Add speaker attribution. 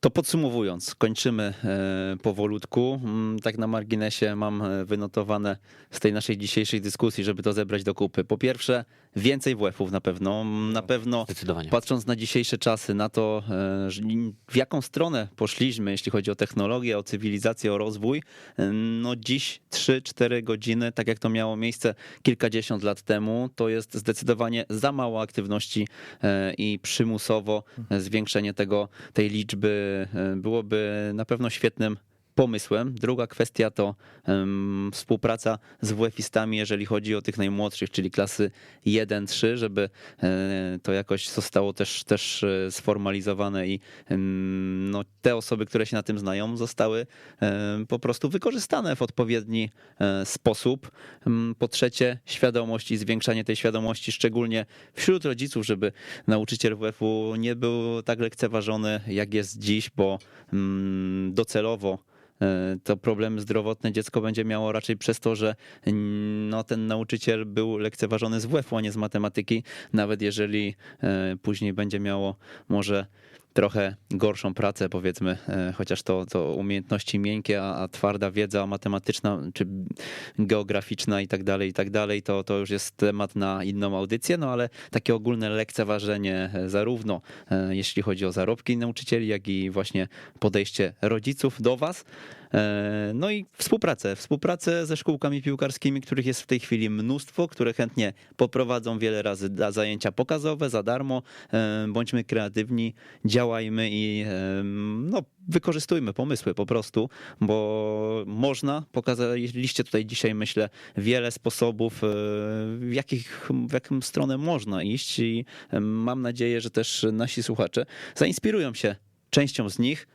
Speaker 1: To podsumowując, kończymy e, powolutku. Mm, Tak na marginesie mam e, wynotowane z tej naszej dzisiejszej dyskusji, żeby to zebrać do kupy. Po pierwsze, więcej WF-ów na pewno. Mm, Na pewno patrząc na dzisiejsze czasy, na to, e, w jaką stronę poszliśmy, jeśli chodzi o technologię, o cywilizację, o rozwój, e, no dziś 3-4 godziny, tak jak to miało miejsce kilkadziesiąt lat temu, to jest zdecydowanie za mało aktywności i przymusowo zwiększenie tego, tej liczby byłoby na pewno świetnym pomysłem. Druga kwestia to współpraca z WF-istami, jeżeli chodzi o tych najmłodszych, czyli klasy 1-3, żeby e, to jakoś zostało też, też e, sformalizowane i no, te osoby, które się na tym znają, zostały e, po prostu wykorzystane w odpowiedni sposób. Po trzecie, świadomość i zwiększanie tej świadomości, szczególnie wśród rodziców, żeby nauczyciel WF-u nie był tak lekceważony, jak jest dziś, bo docelowo to problemy zdrowotne dziecko będzie miało raczej przez to, że no, ten nauczyciel był lekceważony z WF-u, a nie z matematyki, nawet jeżeli e, później będzie miało może trochę gorszą pracę, powiedzmy, e, chociaż to, to umiejętności miękkie, a, a twarda wiedza matematyczna czy geograficzna i tak dalej, i tak dalej, to, to już jest temat na inną audycję, no ale takie ogólne lekceważenie e, zarówno e, jeśli chodzi o zarobki nauczycieli, jak i właśnie podejście rodziców do was. No i współpracę, współpracę ze szkółkami piłkarskimi, których jest w tej chwili mnóstwo, które chętnie poprowadzą wiele razy zajęcia pokazowe za darmo. Bądźmy kreatywni, działajmy i e, no, wykorzystujmy pomysły po prostu, bo można, pokazaliście tutaj dzisiaj myślę wiele sposobów, e, w, jakich, w jaką stronę można iść i mam nadzieję, że też nasi słuchacze zainspirują się częścią z nich,